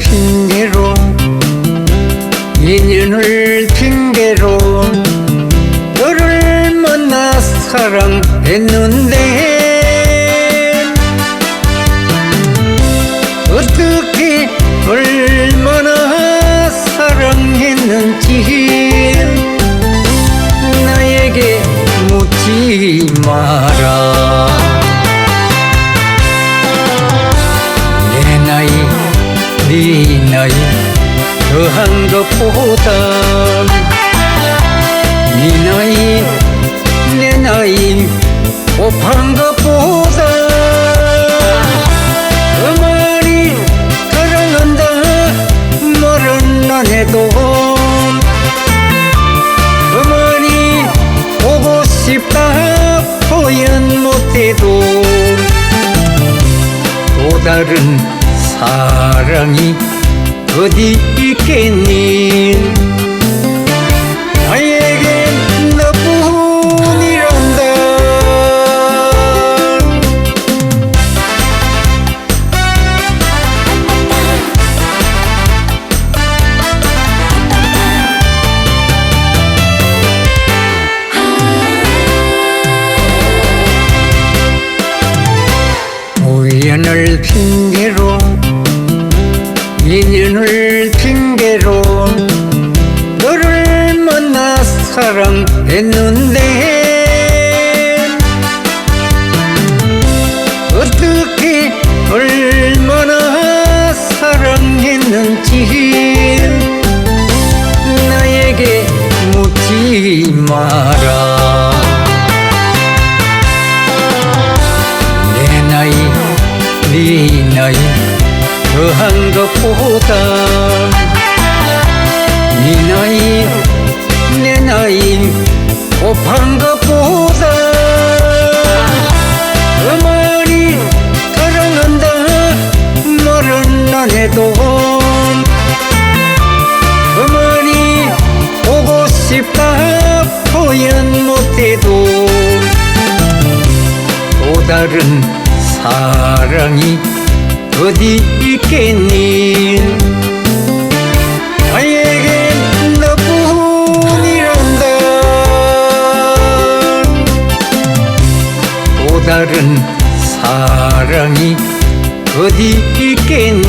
핑계로 인연을 핑계로 너를 만나 사랑했는데. 것보다 네 나이 내 나이 곱한 것보다 그만이 사랑한다 말은 안 해도 그만이 보고 싶다 표현 못해도 또 다른 사랑이 어디 있겠니? 나에겐 너뿐이란다. 우연을 핑계로 인연을 핑계로 너를 만나 사랑했는데 어떻게 얼마나 사랑했는지 나에게 묻지 마라. 내 나이 네 나이 더한 것보다 네 나이 내 나이 곱한 것보다 어머니 사랑한다 말은 안 해도 어머니 보고 싶다 표현 못해도 또 다른 사랑이 어디 있겠니? 다른 사랑이 어디 있겠니